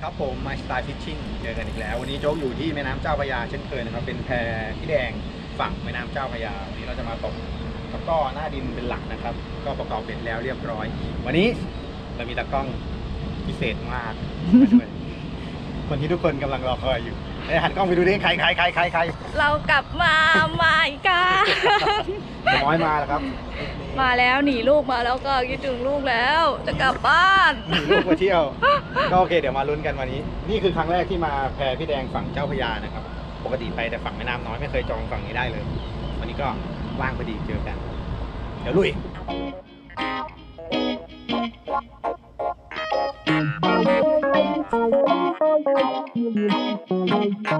วัสดีครับผมมาสไตล์ฟิชชิ่งเจอกันอีกแล้ว วันนี้โจ๊กอยู่ที่แม่น้ำเจ้าพระยาเช่นเคยนะครับ เป็นแพที่แดงฝั่งแม่น้ำเจ้าพระยา วันนี้เราจะมาตกตะกร้อหน้าดินเป็นหลักนะครับ ก็ประกอบเสร็จแล้วเรียบร้อย วันนี้เรามีตากล้องพิเศษมากมาด้วยคนที่ทุกคนกำลังรอคอยอยู่ ไอ้ยหันกล้องไปดูดิใครใครใครใครใครเรากลับมาใหม่กันน้อยมาแล้วครับมาแล้วหนีลูกมาแล้วก็คิดถึงลูกแล้ว จะกลับบ้านหนีลูกมาเที่ยว ก็โอเคเดี๋ยวมาลุ้นกันวันนี้ นี่คือครั้งแรกที่มาแพพี่แดงฝั่งเจ้าพระยานะครับ ปกติไปแต่ฝั่งแม่น้ำน้อยไม่เคยจองฝั่งนี้ได้เลย วันนี้ก็ว่างพอดีเจอกัน เดี๋ยวลุยเรา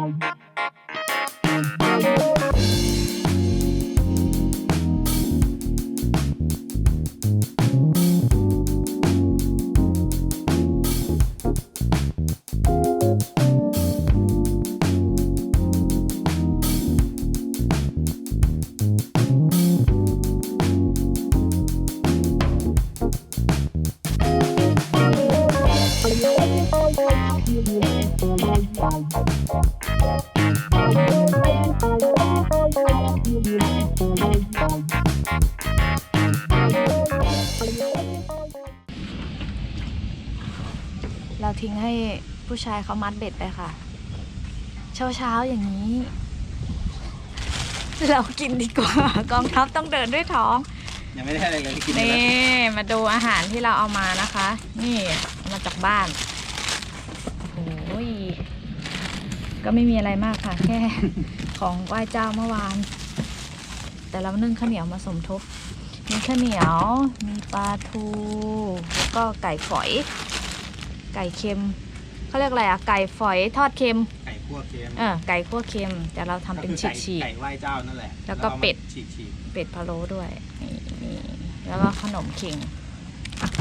ทิ้งให้ผู้ชายเขามัดเบ็ดไปค่ะ เช้าเช้าๆอย่างนี้ เรากินดีกว่า กองทัพต้องเดินด้วยท้อง ยังไม่ได้อะไรเลยกินนี่มาดูอาหารที่เราเอามานะคะ นี่มาจากบ้านโอ้ยก็ไม่มีอะไรมากค่ะ แค่ของไหว้เจ้าเมื่อวาน แต่เรานึ่งข้าวเหนียวมาสมทบมีข้าวเหนียว มีปลาทู แล้วก็ไก่ฝอย ไก่เค็มเขาเรียกอะไรอะไก่ฝอยทอดเค็มไก่คั่วเค็มเออไก่คั่วเค็ม แต่เราทำเป็นก็คือฉีไก่กๆไก่ไหว้เจ้านั่นแหละแล้วก็เป็ด ฉีกฉีกเป็ดพะโล้ด้วยนี่นี่แล้วก็ขนมเข่ง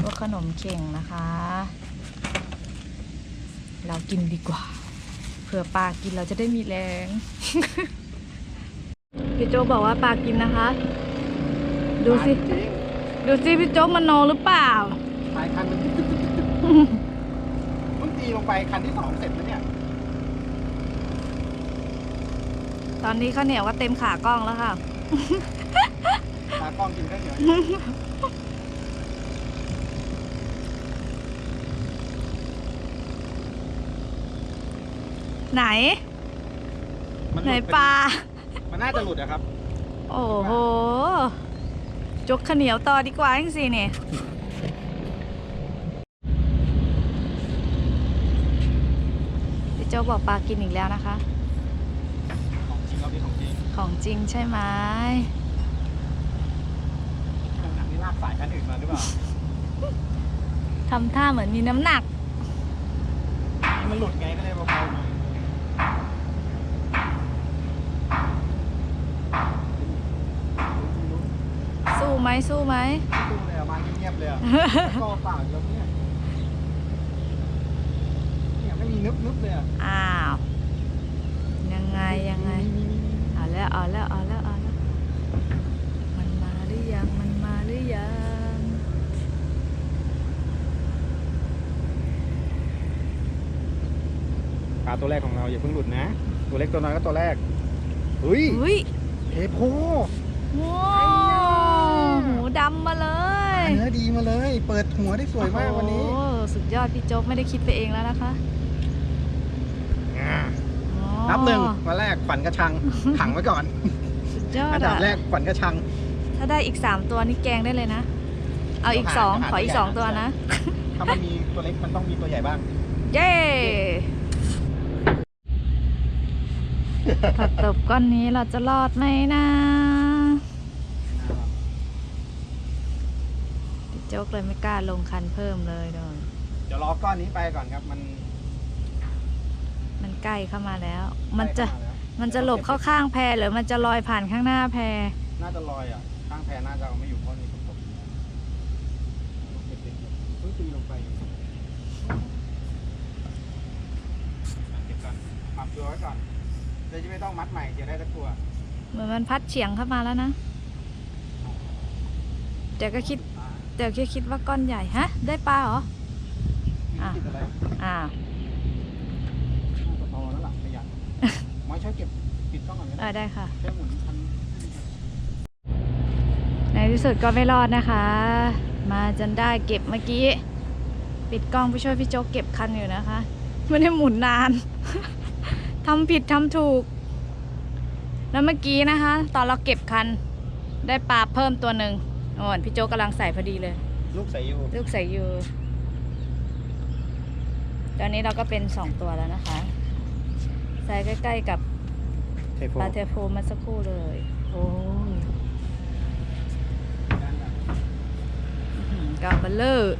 พวกขนมเข่งนะคะ เรากินดีกว่าเผื่อปลากินเราจะได้มีแรงพี่โจ๊กบอกว่าปลากินนะคะ ดูสิจริงดูสิพี่โจ๊กมันโนหรือเปล่า ปลายคันมันเพิ่ง ตีลงไปคันที่สองเสร็จแล้วเนี่ย ตอนนี้ข้าวเหนียวก็เต็มขากล้องแล้วค่ะ ตากล้องกินข้าวเหนียวไหน มันไหนลุดปลา มันน่าจะหลุดอะครับ โอ้โห จกข้าวเหนียวต่อดีกว่าจังสิเนี่ย พี่โจ๊กบอกปลากินอีกแล้วนะคะ ของจริงเราเป็นของจริงของจริงใช่ไหมหนักนี่ลากสายคันอื่นมาหรือเปล่าทำท่าเหมือนมีน้ำหนัก มันหลุดไงก็เลยเบาๆหน่อยสู้ไหมสู้ไหมตู้เลยอะมาเงียบๆเลยอะก็เปล่าอีกแล้วเนี่ยเนี่ยไม่มีนึบๆเลยอะอ้าว ยังไงยังไง เอาแล้วเอาแล้วเอาแล้วเอาแล้ว มันมาหรือยัง มันมาหรือยัง ปลาตัวแรกของเราอย่าเพิ่งหลุดนะ ตัวเล็กตัวน้อยก็ตัวแรกเฮ้ยอุ้ยเทโพว้าวหูดำมาเลยเนื้อดีมาเลย เปิดหัวได้สวยมากวันนี้ โอ้โหสุดยอดพี่โจ๊กไม่ได้คิดไปเองแล้วนะคะอ่าอ๋อ นับหนึ่งวันแรกขวัญกระชังขังไว้ก่อนสุดยอดอันดับอะแรกขวัญกระชัง ถ้าได้อีกสามตัวนี่แกงได้เลยนะ เอาอีกเดี๋ยวสองหาขออีกเดี๋ยวสองหาตัวนะ ถ้ามันมีตัวเล็กมันต้องมีตัวใหญ่บ้าง เย้ผักตบก้อนนี้เราจะรอดไหมนะพี่โจ๊กเลยไม่กล้าลงคันเพิ่มเลยโดนเดี๋ยวรอก้อนนี้ไปก่อนครับมัน มันใกล้เข้ามาแล้ว มันจะใกล้เข้าาแล้วมันจะหลบเข้าข้างแพหรือมันจะลอยผ่านข้างหน้าแพ น่าจะลอยอะ ข้างแพน่าจะเอาไม่อยู่เพราะมีฝนตกเพิ่งตีลงไปเก็บก่อนปรับตัวไว้ก่อนเดี๋ยวจะไม่ต้องมัดใหม่เดี๋ยวได้ตะกัวเหมือนมันพัดเฉียงเข้ามาแล้วนะ เดี๋ยวก็คิด เดี๋ยวก็คิดว่าก้อนใหญ่ ฮะ ได้ปลาเหรอ อะติดอะไรอ่าว ช่วยเก็บปิดกล้องก่อนเออได้ค่ะ ช่วยหมุนคันในที่สุดก็ไม่รอดนะคะ มาจนได้เก็บเมื่อกี้ ปิดกล้องไปช่วยพี่โจ๊กเก็บคันอยู่นะคะไม่ได้หมุนนาน ทำผิดทำถูก แล้วเมื่อกี้นะคะ ตอนเราเก็บคัน ได้ปลาเพิ่มตัวหนึ่งโอ้นพี่โจ๊กกำลังใส่พอดีเลย ลูกใส่ยูลูกใส่ยูตอนนี้เราก็เป็นสองตัวแล้วนะคะ ใส่ใกล้ ๆ กับ เทโฟปลาเทโพเมาสักครู่เลย โอ้ยอื้อหือกาบเบลเลอร์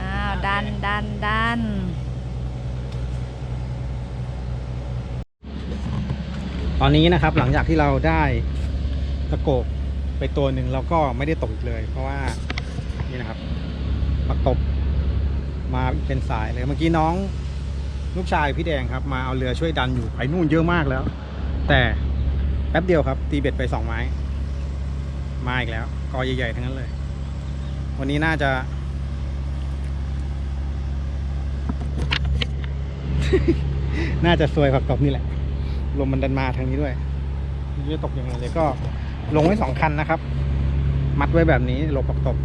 อ้าว ดันดันดันตอนนี้นะครับหลังจากที่เราได้ตะโกกไปตัวหนึ่งเราก็ไม่ได้ตกอีกเลย เพราะว่านี่นะครับปักตบ มาเป็นสายเลยเมื่อกี้น้องลูกชายพี่แดงครับ มาเอาเรือช่วยดันอยู่ไปนู่นเยอะมากแล้ว แต่แป๊บเดียวครับ ตีเบ็ดไปสองไม้ มาอีกแล้วกอใหญ่ๆทั้งนั้นเลย วันนี้น่าจะ น่าจะซวยผักตบนี่แหละ ลมมันดันมาทางนี้ด้วยไม่รู้จะตกยังไงเลยก็ลงไว้สองคันนะครับ มัดไว้แบบนี้หลบปักตบ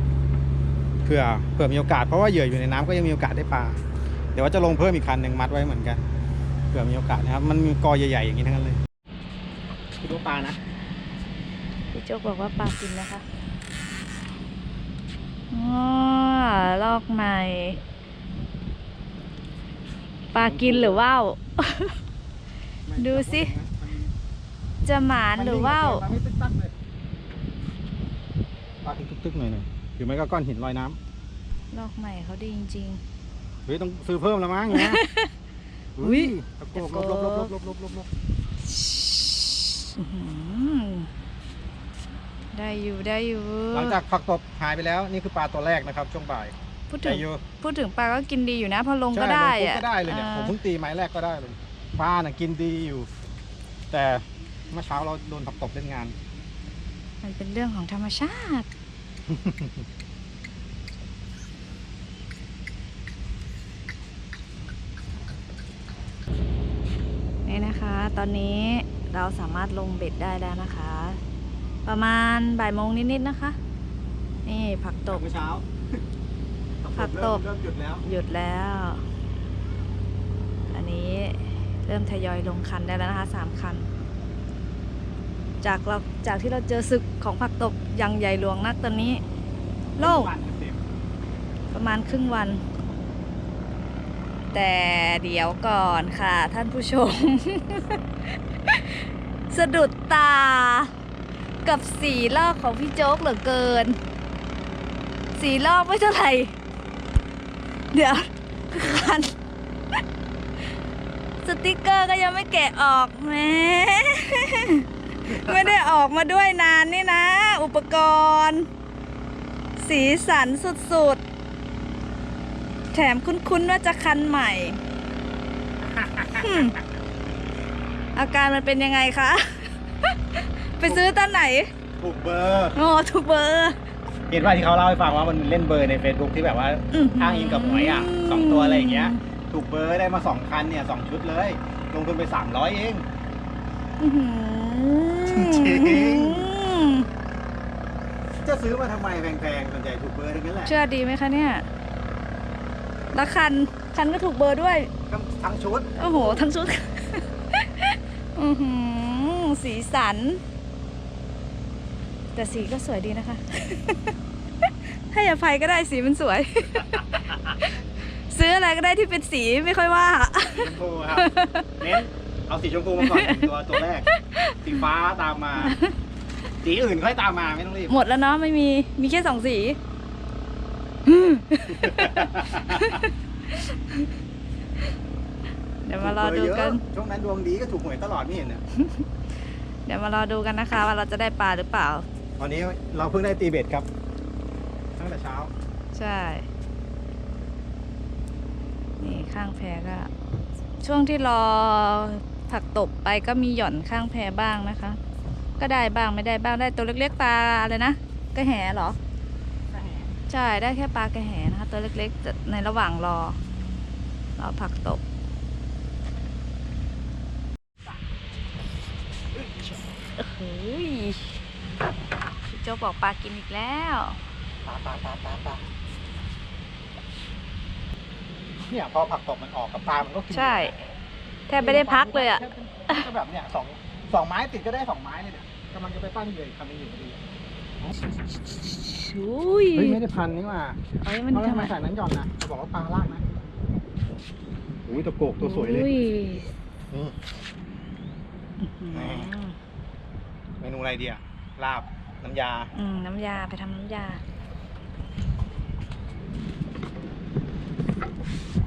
เผื่อเผื่อมีโอกาสเพราะว่าเหยื่ออยู่ในน้ำก็ยังมีโอกาสได้ปลาเดี๋ยวว่าจะลงเพิ่มอีกคันหนึ่งมัดไว้เหมือนกันเผื่อมีโอกาสนะครับ มันมีกอใหญ่ๆอย่างนี้ทั้งนั้นเลยคือตัวปลานะพี่โจ๊กบอกว่าปลากินนะคะอ๋อลอกใหม่ปลากินหรือว่าวดูสิจะหมานหรือว่าวมันไม่ตึ๊กตักเลยปลาตึกๆหน่อยหน่อย หรือไม่ก็ก้อนหินลอยน้ำลอกใหม่เขาดีจริง เฮ้ยต้องซื้อเพิ่มแล้วมั้งเนี่ยอุ๊ย ตะโกกลบลบลบลบลบลบลบลบๆอื้อหือได้อยู่ได้อยู่หลังจากผักตบหายไปแล้วนี่คือปลาตัวแรกนะครับ ช่วงบ่ายพูดใจถึงเยอะพูดถึงปลาก็กินดีอยู่นะพอลงก็ใช่ได้ลงปุ๊บอะก็ได้เลยเนี่ยผมเพิ่งตีไม้แรกก็ได้เลยปลาน่ะกินดีอยู่ แต่เมื่อเช้าเราโดนผักตบเล่นงาน มันเป็นเรื่องของธรรมชาติ นี่นะคะ ตอนนี้เราสามารถลงเบ็ดได้แล้วนะคะ ประมาณบ่ายโมงนิดๆนะคะ นี่ผักตบเมื่อเช้าผักตบเริ่มหยุดแล้ว หยุดแล้ว อันนี้เริ่มทยอยลงคันได้แล้วนะคะสามคัน จากเราจากที่เราเจอศึกของผักตบยังใหญ่หลวงนักตอนนี้ โล่งประมาณครึ่งวัน แต่เดี๋ยวก่อนค่ะท่านผู้ชม สะดุดตา กับสีลอกของพี่โจ๊กเหลือเกิน สีลอกไม่เท่าไหร่ เดี๋ยวคันสติกเกอร์ก็ยังไม่แกะออกแหม ไม่ได้ออกมาด้วยนานนี่นะ อุปกรณ์ สีสันสุดๆ แถมคุ้นๆว่าจะคันใหม่หึ่มอาการมันเป็นยังไงคะ ไปซื้อตอนไหน ถูกเบอร์โอ้ถูกเบอร์เห็นว่าที่เขาเล่าให้ฟังว่ามันเล่นเบอร์ใน Facebook ที่แบบว่าอื้อหือ้างอิงกับหวยอะสองตัวอะไรอย่างเงี้ย ถูกเบอร์ได้มาสองคันเนี่ยสองชุดเลย ลงทุนไปสามร้อยเอง อื้อหือ จริง จะซื้อมาทำไมแพงๆส่วนใหญ่ถูกเบอร์ทั้งนั้นแหละเชื่อดีไหมคะเนี่ยแล้วคันคันก็ถูกเบอร์ด้วยก็ทั้งชุด โอ้โห ทั้งชุด อือหือสีสัน แต่สีก็สวยดีนะคะ ให้อภัยก็ได้สีมันสวย ซื้ออะไรก็ได้ที่เป็นสีไม่ค่อยว่าสีชมพูครับเน้น เอาสีชมพูมาก่อนตัวตัวแรก สีฟ้าตามมา สีอื่นค่อยตามมาไม่ต้องรีบ หมดแล้วเนาะไม่มีมีแค่สองสีเดี๋ยวมารอดูกัน ถูเบอร์เยอะช่วงนั้นดวงดีก็ถูกหวยตลอดไม่เห็นเนี่ยเดี๋ยวมารอดูกันนะคะ ว่าเราจะได้ปลาหรือเปล่า ตอนนี้เราเพิ่งได้ตีเบ็ดครับ ตั้งแต่เช้า ใช่ นี่ข้างแพก็ ช่วงที่รอ ผักตบไปก็มีหย่อนข้างแพบ้างนะคะ ก็ได้บ้างไม่ได้บ้างได้ตัวเล็กๆปลาอะไรนะก็แหเหรอใช่ได้แค่ปลากระแหนะคะ ตัวเล็กๆจะในระหว่างรอรอผักตบเฮ้ยพี่โจบอกปลากินอีกแล้วปลาปลาปลาปลาปลาเนี่ยพอผักตบมันออกกับปลามันก็กินใช่ แทบไม่ได้พักเลยอะ ก็แบบเนี่ยสองสองไม้ติดก็ได้สองไม้เลยเนี่ยกำลังจะไปปั้นเหยื่ออีกคำนึงอยู่พอดีอุ้ยเฮ้ยไม่ได้พันนี่หว่าเฮ้ยมันเขาทำทำไมไมใส่นั้นหย่อนนะเขาบอกว่าปลาลากนะอุ้ยตะโกกตัวสวยเลยอุ้นี่อืมเมนูอะไรดีอะลาบน้ำยาอืมน้ำยาไปทำน้ำยาคัน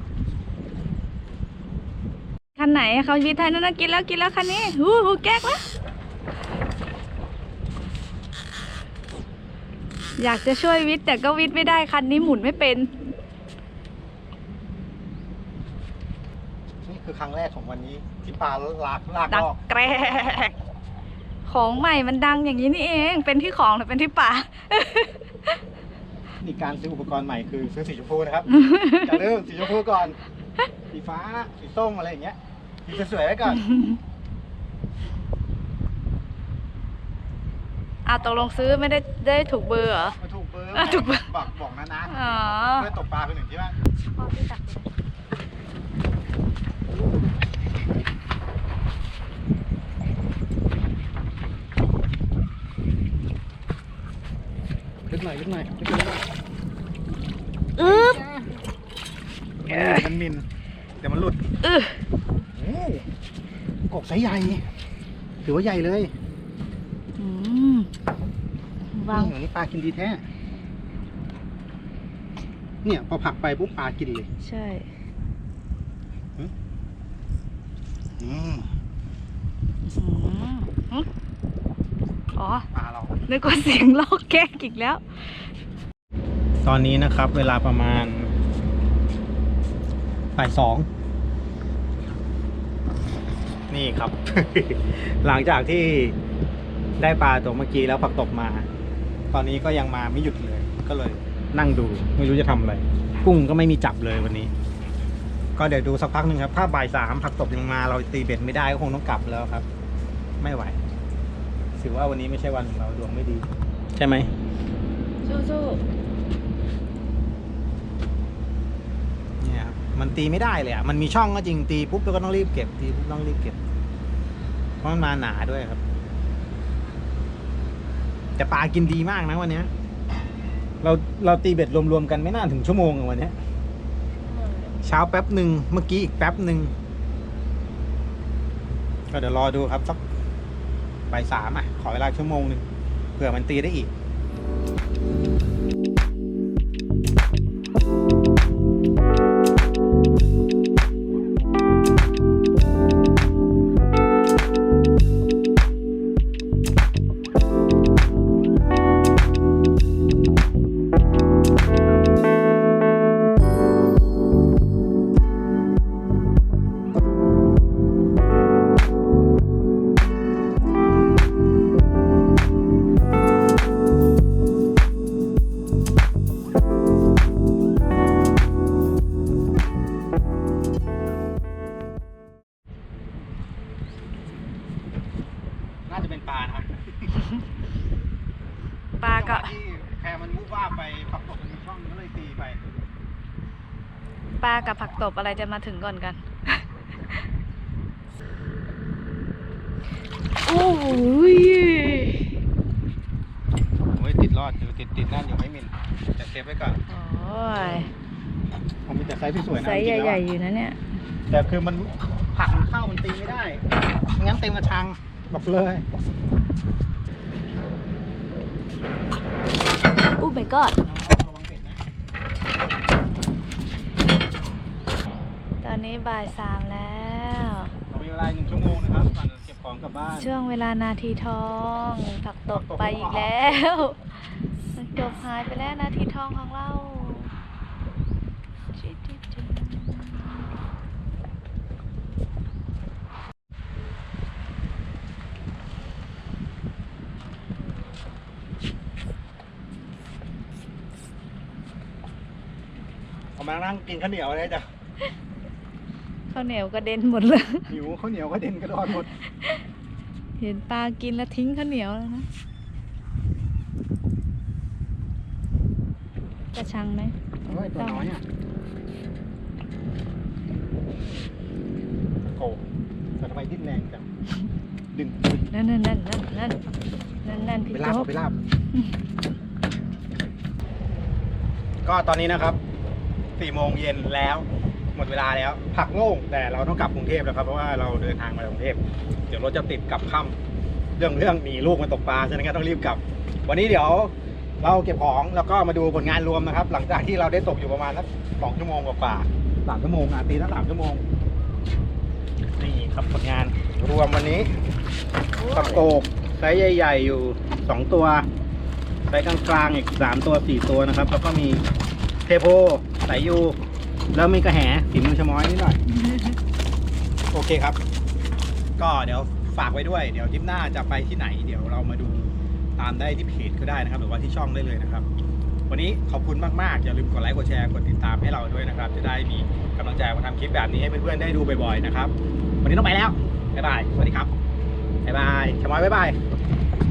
ไหนเขาวิทย์ไทยนั่นนะกินแล้วกินแล้วคันนี้หูหูแก๊กแล้วอยากจะช่วยวิทย์แต่ก็วิทย์ไม่ได้คันนี้หมุนไม่เป็น นี่คือครั้งแรกของวันนี้ที่ปลาลากลากดัลกอกแกรกของใหม่มันดังอย่างนี้นี่เอง เป็นที่ของหรือเป็นที่ป่า นี่การซื้ออุปกรณ์ใหม่คือซื้อสีชมพูนะครับ อย่าลืมสีชมพูก่อน สีฟ้า สีส้มอะไรอย่างเงี้ย สีสวยๆไว้ก่อนอ้าวตกลงซื้อไม่ได้ได้ถูกเบอร์เหรอ มาถูกเบอร์อะถูกเบอร์บอกบอกนะนะอ๋อ เพื่อนตกปลาคนหนึ่งที่ว่าลึกหน่อยลึกหน่อยลึกหน่อยอึ๊บมันมิน เดี๋ยวมันหลุดอึ๊บโอ้กบไซส์ใหญ่ ถือว่าใหญ่เลยอืมวางนี่วันนี้ปลากินดีแท้ เนี่ยพอผลักไปปุ๊บปลากินเลย ใช่ อืมอืมหึอ๋อ ปลาเรา นึกว่าเสียงลอกแก๊กอีกแล้ว ตอนนี้นะครับ เวลาประมาณ บ่ายสองนี่ครับ หลังจากที่ได้ปลาตัวเมื่อกี้แล้วผักตบมา ตอนนี้ก็ยังมาไม่หยุดเลย ก็เลยนั่งดูไม่รู้จะทำอะไร กุ้งก็ไม่มีจับเลยวันนี้ ก็เดี๋ยวดูสักพักหนึ่งครับถ้าบ่ายสามผักตบยังมาเราตีเบ็ดไม่ได้ก็คงต้องกลับแล้วครับ ไม่ไหวถือว่าวันนี้ไม่ใช่วันของเราดวงไม่ดี ใช่ไหมสู้เนี่ยครับ มันตีไม่ได้เลยอะมันมีช่องก็จริงตีปุ๊บเราก็ต้องรีบเก็บตีปุ๊บต้องรีบเก็บ เพราะมันมาหนาด้วยครับ แต่ปลากินดีมากนะวันเนี้ย เราเราตีเบ็ดรวมๆกันไม่น่าถึงชั่วโมงอะวันเนี้ย เช้าแป๊บหนึ่งเมื่อกี้อีกแป๊บหนึ่งก็เดี๋ยวรอดูครับสักบ่ายสามอะ ขอเวลาชั่วโมงหนึ่งเผื่อมันตีได้อีก ปลากับผักตบอะไรจะมาถึงก่อนกันโอ้ยโอ้ยติดรอดอยู่ติดติดนั่นอยู่ไม่มินจะเซฟไว้ก่อนโอ้ยผมมีแต่ไซส์ที่สวยนะไซส์จริงๆใหญ่แล้วๆอยู่นะเนี่ย แต่คือมันผักมันเข้ามันตีไม่ได้ไม่งั้นเต็มกระชังบอกเลยอู้ my god ระวังเบ็ดนะ ตอ นนี้บ่ายสามแล้ว เรามีเวลาหนึ่งชั่วโมงนะครับก่อนจะเก็บของกลับบ้านช่วงเวลานาทีทองผักตบไปอีกแล้วมันจบหายไปแล้วนาทีทองของเราเขามานั่งกินข้าวเหนียวเลยจ้ะข้าวเหนียวกระเด็นหมดเลย หิวข้าวเหนียวก็เด่นกระดอนหมดเห็นปลากินแล้วทิ้งข้าวเหนียวแล้วนะ กระชังไหมเฮ้ยตัวน้อยอะโอ้แต่ทำไมดิ้นแรงจังดึงนั่นนั่นนั่นนั่นนั่นนั่นนั่นพี่ไปลาบโจ๊กไปลาบ ก็ตอนนี้นะครับสี่โมงเย็นแล้ว หมดเวลาแล้วผักโล่งแต่เราต้องกลับกรุงเทพแล้วครับเพราะว่าเราเดินทางมากรุงเทพเดี๋ยวรถจะติดกลับค่ำเรื่องเรื่องหนีลูกมาตกปลาฉะนั้นก็ต้องรีบกลับ วันนี้เดี๋ยวเราเก็บของแล้วก็มาดูผลงานรวมนะครับ หลังจากที่เราได้ตกอยู่ประมาณสักสองชั่วโมงกว่าๆสามชั่วโมงอะตีละสามชั่วโมงนี่ครับผลงานรวมวันนี้ผักโกกไซส์ใหญ่ๆอยู่สองตัวไซส์กลางๆอีกสามตัวสี่ตัวนะครับ แล้วก็มีเทโพสายยู แล้วมีกระแหฝีมือชะม้อยนิดหน่อย โอเคครับ ก็เดี๋ยวฝากไว้ด้วย เดี๋ยวทริปหน้าจะไปที่ไหน เดี๋ยวเรามาดูตามได้ที่เพจก็ได้นะครับ หรือว่าที่ช่องได้เลยนะครับ วันนี้ขอบคุณมากๆ อย่าลืมกดไลค์ กดแชร์ กดติดตามให้เราด้วยนะครับ จะได้มีกำลังใจมาทำคลิปแบบนี้ให้เพื่อนๆ ได้ดูบ่อยๆ นะครับ วันนี้ต้องไปแล้ว บ๊ายบาย สวัสดีครับ บ๊ายบายชะม้อยบ๊ายบาย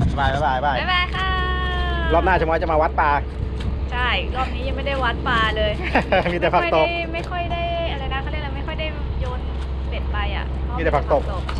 บ๊ายบายบ๊ายบายบ๊ายบายบ๊ายบายค่ะ รอบหน้าชะม้อยจะมาวัดปลา ใช่ รอบนี้ยังไม่ได้วัดปลาเลยมีแต่ผักตบ ไม่ค่อยได้ไม่ค่อยได้อะไรนะเขาเรียกอะไรไม่ค่อยได้โยนเบ็ดไปอะเพราะมีแต่ผักตบใช่